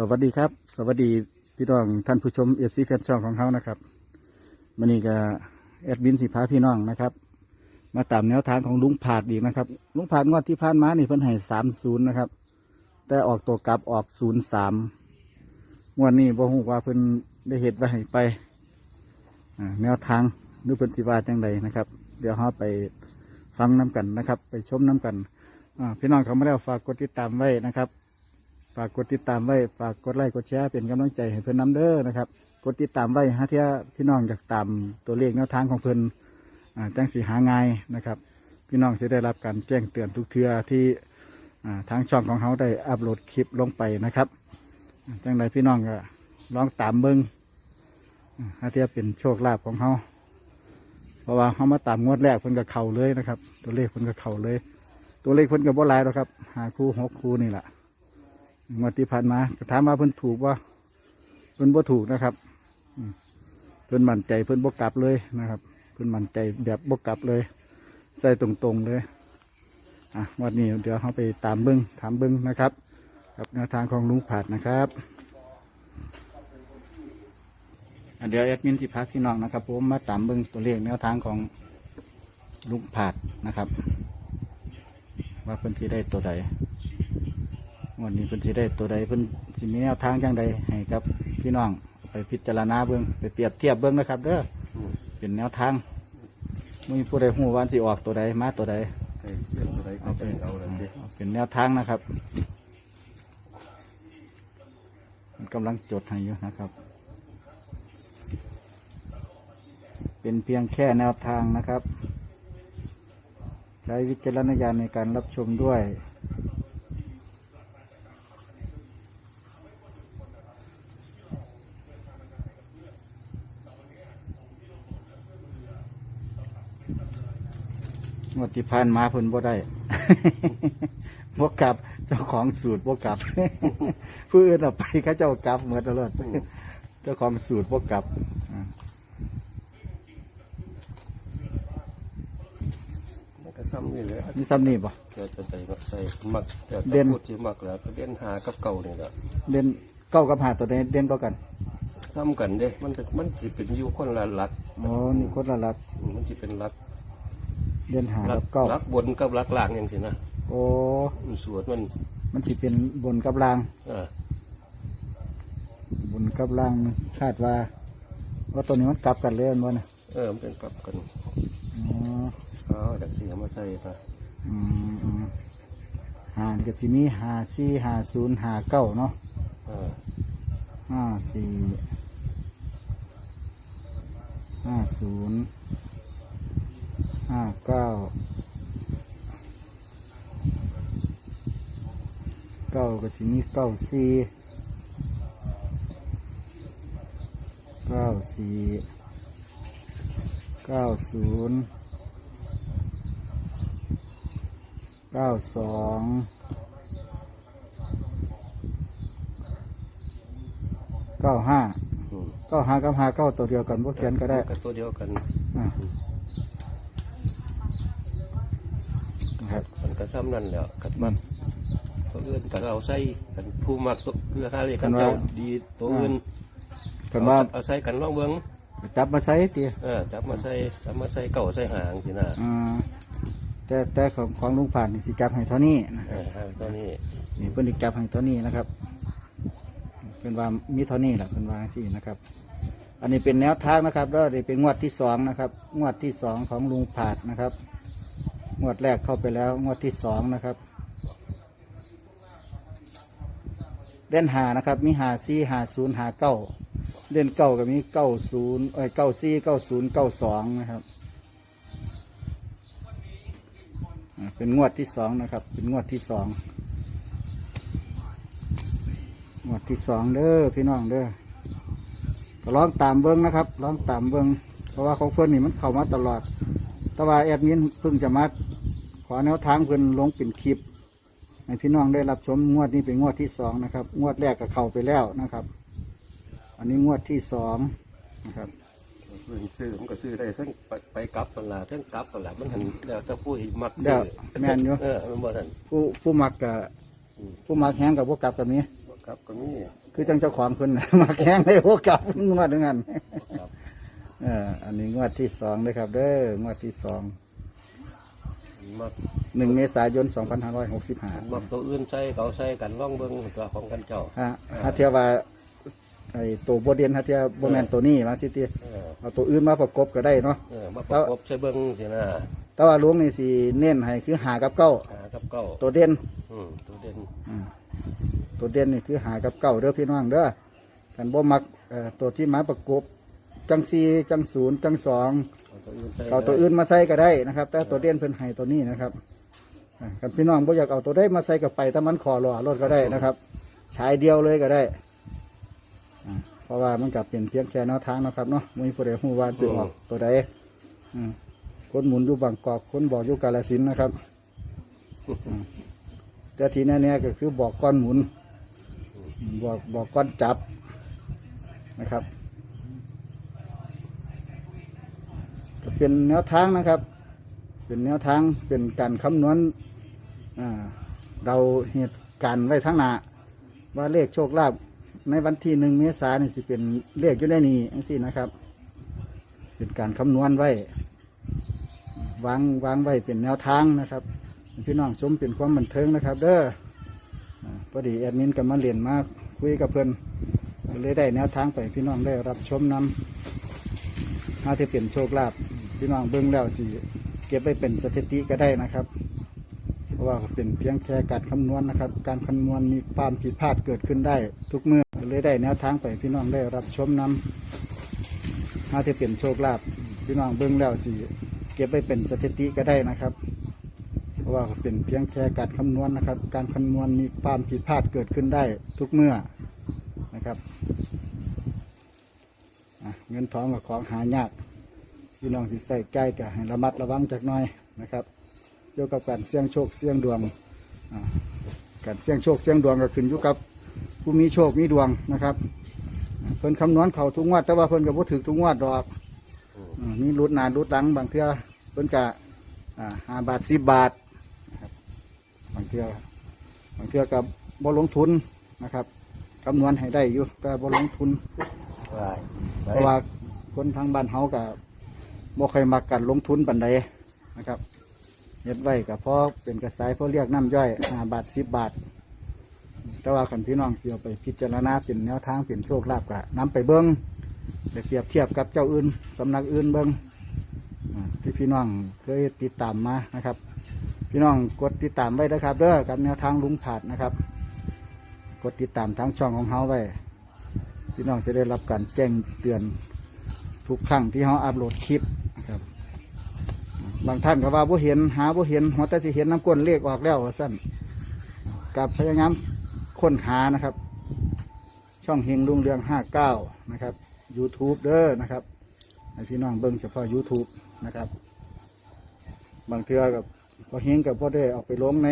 สวัสดีครับ สวัสดีพี่น้องท่านผู้ชมเอฟซีแฟนช่องของเขานะครับมันนี่ก็แอดมินสีพาพี่น้องนะครับ มาตามแนวทางของลุงผาดอีกนะครับลุงผาดงวดที่ผ่านมานี่เพิ่นให้สามศูนย์นะครับ แต่ออกตัวกลับออกศูนย์สามงวดนี้บ่ฮู้ว่าเพิ่นได้เหตุไว้ให้ไปแนวทางหรือเพิ่นสิว่าจังใดนะครับ เดี๋ยวเราไปฟังน้กันนะครับ ไปชมน้กันพี่น้องเขาไมาแล้ฝากกดติดตามไว้นะครับ ฝากกดติดตามไว้ ฝากกดไลค์กดแชร์เป็นกำลังใจให้เพื่อนน้ำเด้อนะครับ กดติดตามไว้ฮะเที่พี่น้องอยากตามตัวเลขแนวทางของเพื่อนอ่าจังสีหาง่ายนะครับ พี่น้องจะได้รับการแจ้งเตือนทุกเทือที่อ่าทางช่องของเขาได้อัปโหลดคลิปลงไปนะครับอ่าจังใดพี่น้องก็ลองตามเบิ้งฮะที่เป็นโชคลาภของเขาเพราะว่าเขามาตามงวดแรกเพิ่นก็เข่าเลยนะครับ ตัวเลขเพิ่นก็เข่าเลย ตัวเลขเพิ่นก็บ่หลายหรอกครับหาคู่หกคู่นี่แหละ งวดที่ผ่านมาถามว่าเพิ่นถูกว่าเพิ่นบ่ถูกนะครับเพิ่นมั่นใจเพิ่นบ่กลับเลยนะครับ เพิ่นมั่นใจแบบบ่กลับเลย ใส่ตรงๆเลย อะวันนี้เดี๋ยวเราไปตามเบิ้งถามเบิ้งนะครับ กับแนวทางของลุงผาดนะครับอะเดี๋ยวแอดมินสิพาพี่น้องนะครับผมมาตามเบิ้งตัวเลขแนวทางของลุงผาดนะครับ ว่าเพิ่นสิได้ตัวใด วันนี้เพิ่นสิได้ตัวใดเพิ่นสิมีแนวทางจังใดให้กับ พี่น้องไปพิจารณาเบิ่งไปเปรียบเทียบเบิ่งนะครับ เด้ออเป็นแนวทางไม่มีผู้ใดหูวาอันสิออกตัวใดมาตัวใดเอ้ยเรื่องอะไรก็เอาไปเป็นเอาแล้วดิเอาเป็นแนวทางนะครับมันกำลังจดให้อยู่นะครับ เป็นเพียงแค่แนวทางนะครับ ใช้วิจารณญาณในการรับชมด้วย ที่ผ่านมาเพิ่นบ่ได้ บ่กลับเจ้าของสูตรบ่กลับ ผู้อื่นเอาไปเขาเจ้ากลับเหมือนตลอดเจ้าของสูตรบ่กลับอ่ามันก็ซ้ำนี่แหละนี่ซ้ำนี่บ่จะจะใส่มักใส่มักจะเด่นพูดที่มักแล้วก็เด่นหากับเก่านี่แหละเด่นเก้ากับหาตัวใดเด่นก็กันซ้ำกันเด้ มันเป็นมันสิเป็นอยู่คนละหลักอ๋อนี่คนละหลักมันสิเป็นหลัก เด่นหาหลักับเก้าหลักบนกับหลักล่างอย่างสินะโอ้มันสวดมันมันสิเป็นบนกับล่าง เออบนกับล่างคาดว่าว่าตัวนี้มันกลับกันเลยอันบ่นะเออมันเป็นกลับกันอ๋อเอาจากเสียมาใส่นะอืมอืมหานี่ก็สิมีหาสี่หาศูนย์หาเก้าเนาะเออห้าสี่ห้าศูนย์ ห้าเก้าเก้าก็สิมีเก้าสี่เก้าสี่เก้าศูนย์เก้าสองเก้าห้าอืมเก้าห้ากับห้าเก้าตัวเดียวกันพวกเขียนก็ได้ กับตัวเดียวกัน อ่านะครับ มันก็ ซ้ำนั่นแหล้วกับมันตัวอื่นก็เอาใส่กันผู้มักตัวเพื่อหาเลยกันเจ้าดีตัวอื่นกันว่าเอาใส่กันล่องเบิ้งจับมาใส่ตีเออจับมาใส่จับมาใส่เก่าใส่หางสินะอ่าแต่แต่ของของลุงผ่านนี่สิจับให้เท่านี้นะเออหางตัวนี้นี่เพิ่นสิจับให้เท่านี้นะครับเป็นว่ามีเท่านี้แหละเป็นว่าสินะครับ อันนี้เป็นแนวทางนะครับแล้วนี่เป็นงวดที่สองนะครับ งวดที่สองของลุงผาดนะครับ งวดแรกเข้าไปแล้ว งวดที่สองนะครับเล่นหานะครับ มีหาซี่หาศูนย์หาเก้าเล่นเก้าก็มีเก้าศูนย์เอ้ยเก้าซี่เก้าศูนย์เก้าสองนะครับเป็นงวดที่สองนะครับ เป็นงวดที่สองงวดที่สองเด้อพี่น้องเด้อก็ลองตามเบิ้งนะครับลองตามเบิ้งเพราะว่าของเพื่อนนี่มันเข้ามาตลอด แต่ว่าแอดมินเพิ่งจะมา ขอแนวทางเพิ่นลงเป็นคลิปให้พี่น้องได้รับชมงวดนี้เป็นงวดที่สองนะครับ งวดแรกก็เข้าไปแล้วนะครับ อันนี้งวดที่สองนะครับเพิ่นซื้อมันก็ซื้อได้ทั้งไปไปกลับมันละทั้งกลับมันละมันหันแล้วแต่ผู้ที่มักแล้ซื้วอแม่นอยู่เออมันบ่ทันผู้ผู้มักกับผู้มักแห้งกับพวกกลับกับนี้กครับก็มีคือจังเจ้าของเพิ่นน่ะมาแข่งได้โอกาสงวดนึงอัน ครับ เอออันนี้งวดที่สองนะครับ เด้องวดที่สอง มักหนึ่งเมษายนสองพันห้าร้อยหกสิบห้ามักตัวอื่นใส่เขาใส่กันล่องเบิ้งตัวของกันเจ้าฮะฮะเทียว่าไอ้ตัวโบเดียนฮะเทียโบแมนตัวนี้มาสิเตียเออเอาตัวอื่นมาประกบก็ได้เนาะเออมาประกบใส่เบิ้งสินะแต่ว่าหลวงนี่สิเน้นให้คือหากับเก้าหากับเก้าตัวเด่นอืมตัวเด่นอืมตัวเด่นนี่คือหากับเก้าเด้อพี่น้องเด้อกันบ่มักเอ่อตัวที่มาประกบจังซีจังศูนย์จังสองเอา ตัวอื่นใส่เอาตัวอื่นมาใส่ก็ได้นะครับ แต่ตัวเด่นเพิ่นให้ตัวนี้นะครับอ่ากันพี่น้องบ่อยากเอาตัวได้มาใส่กับไปแต่มันขอรอรถก็ได้นะครับใช้เดียวเลยก็ได้อ่าเพราะว่ามันกับเป็นเพียงแค่แนวทางนะครับเนาะมีผู้ใดฮู้ว่าสิออกตัวใดอืมคนหมุนอยู่บางกอกคนบอกอยู่กาลสินธุ์นะครับอืมแต่ทีแน่ๆก็คือบอกก้อนหมุน บอกบอกก้อนจับนะครับ ก็ เป็นแนวทางนะครับ เป็นแนวทางเป็นการคำนวณเราเหตุการณ์ไว้ทั้งหน้าว่าเลขโชคลาภในวันที่หนึ่งเมษายนนี่สิเป็นเลขอยู่ในนี้อังสี่นะครับ เป็นการคำนวณไว้ วางวางไว้เป็นแนวทางนะครับ พี่น้องชมเป็นความบันเทิงนะครับ เด้ออพอดีแอดมินกับมาเรียนมาคุยกับเพื่อนเลยได้แนวทางไปพี่น้องได้รับชมนำถ้าที่เป็นโชคลาภ พี่น้องเบิ้งแล้วสิเก็บไว้เป็นสถิติก็ได้นะครับ เพราะว่าเป็นเพียงแค่การคำนวณนะครับ การคำนวณมีความผิดพลาดเกิดขึ้นได้ ทุกเมื่อเลยได้แนวทางไปพี่น้องได้รับชมน้ำถ้าที่เป็นโชคลาภพี่น้องเบิ้งแล้วสิเก็บไว้เป็นสถิติก็ได้นะครับ เพราะว่าเป็นเพียงแค่การคำนวณนะครับ การคำนวณมีความผิดพลาดเกิดขึ้นได้ ทุกเมื่อนะครับเงินทองกับของหายาก พี่น้องสิใส่ใจกับให้ระมัดระวังจากหน้อยนะครับเกี่ยวกับการเสี่ยงโชคเสี่ยงดวงอ่าการเสี่ยงโชคเสี่ยงดวงก็ขึ้นอยู่กับผู้มีโชคมีดวงนะครับอ่าเพิ่นคำนวณเขาทุกงวดแต่ว่าเพิ่นก็บ่ถือทุกงวดดอกอืมมีรุดหนารุดหลังบางเทื่อเพิ่นกะห้าบาทสิบบาทนะครับบางเทื่อบางเทื่อกับบ่ลงทุนนะครับคำนวณให้ได้อยู่แต่บ่ลงทุนได้เพราะว่าคนทางบ้านเฮากับ บ่เคยมักการลงทุนปันใดนะครับเฮ็ดไว้กับพ่อเป็นกระสายพ่อเรียกน้ำย่อยห้าบาทสิบบาท แต่ว่าขันพี่น้องเสียวไปพิจารณาเป็นแนวทางเป็นโชคลาภกะน้ำไปเบิ้งไปเปรียบเทียบกับเจ้าอื่นสำนักอื่นเบิ้งที่พี่น้องเคยติดตามมานะครับ พี่น้องกดติดตามไว้นะครับเด้อกับแนวทางลุงผาดนะครับ กดติดตามทางช่องของเฮาไว้ พี่น้องจะได้รับการแจ้งเตือนทุกครั้งที่เขาอัพโหลดคลิป บบางท่านก็ว่าบ่เห็นหาบ่เห็นหัวแต่สิเห็นน้ำก้นเลขออกแล้วว่าสั้นกับพยายามค้นหานะครับ ช่องเฮงลุงเรืองห้าเก้านะครับ YouTube เด้อนะครับให้พี่น้องเบิ่งเฉพาะ YouTube นะครับ บางเทื่อกับพอเฮงกับพ่ได้เอาไปลงใน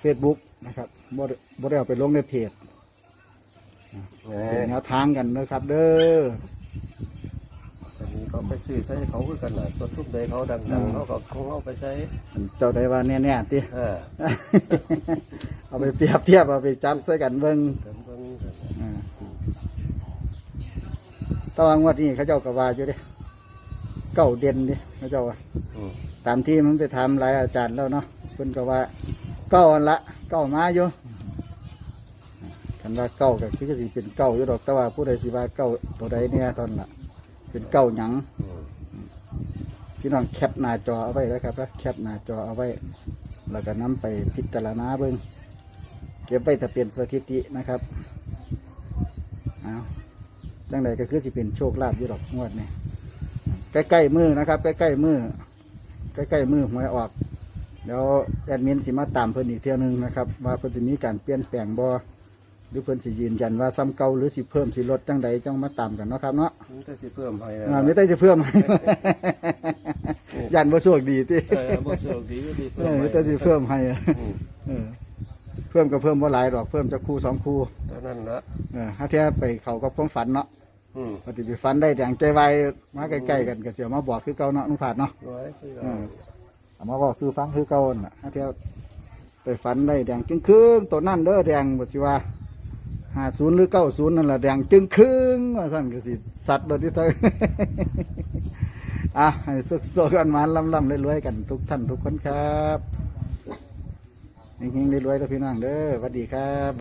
เฟซบุ๊กนะครับบ่ได้บ่ได้เอาไปลงในเพจเป็นแนวทางกันนะครับ เด้ออันนี้ เขาไปซื้อใส่เขาคือกันน่ะตัวทุบใดเขาดัอืงมๆเขาก็คงเอาไปใช้เจ้าได้ว่าแน่ๆติเออเอาไปเปรียบเทียบเอาไปจับใส่กันเบิ่งกันเบิ่งอ่าแตะวังวัดนี้เขาเจ้าก็ว่าอยู่เดิเก้าเด่นดิเขาเจ้าว่าอืมตามที่มันไปทำหลายอาจารย์แล้วเนาะเพิ่นก็ว่าเก้าอันละเก้ามาอยู่คันว่าเก้าก็คือสิเป็นเก้าอยู่ดอกแต่ว่าผู้ใดสิว่าเก้าตัวใดเนี่ยตอนละ เป็นเก้าหยังอืมพี่น้องแคปหน้าจอเอาไว้แล้วครับนะแคปหน้าจอเอาไว้ แล้วก็นำไปพิจารณาเบิ้งเก็บไว้แต่เป็นสถิตินะครับเอาจังใดก็คือสิเป็นโชคลาภอยู่ดอกงวดนี่ใกล้ๆมือนะครับ ใกล้ๆมือใกล้ๆมือหวยออกเดี๋ยวแอดมินสิมาตามเพิ่นอีกเที่ยวหนึงนะครับ ว่าเพิ่นจะมีการเปลี่ยนแปลงบ่ หรือเพิ่นสิยืนยันว่าซ้ำเก่าหรือสิเพิ่มสิลดจังใดจังมาตามกันเนาะครับเนาะมันจะสิเพิ่มให้อ่าไม่ได้จะเพิ่ม ยันบ่โชคดีที่เออบ่โชคดีดีเอเพิ่มอให้ไม่ได้จะเพิ่มให้อืมเออเพิ่มก็เพิ่มว่าหลายดอกเพิ่มจะคู่สองคู่เท่านั้นละเออถ้าเทียไปเขาก็พ้องฝันเนาะอืมปฏิไปฝันได้แต่งใจไวมาใกล้ๆกันก็เสียมาบอกคือเก่าเนาะนุ่งผาดเนาะ ร้อยคือเออเอามาบอกคือฟังคือเก่าน่ะถ้าเทียไปฝันได้แดงจึงครึ่งตัวนั่นเด้อแดงบสิว่า ห้าศูนย์หรือเก้าศูนย์นั่นแหละแดงจึงครึ่งว่าสั่นก็สิสัตว์โดยที่เธออะให้สุขๆกันมาล่ำๆรวยๆกันทุกท่านทุกคนครับเฮงๆรวยๆกับพี่น้องเด้อสวัสดีครับ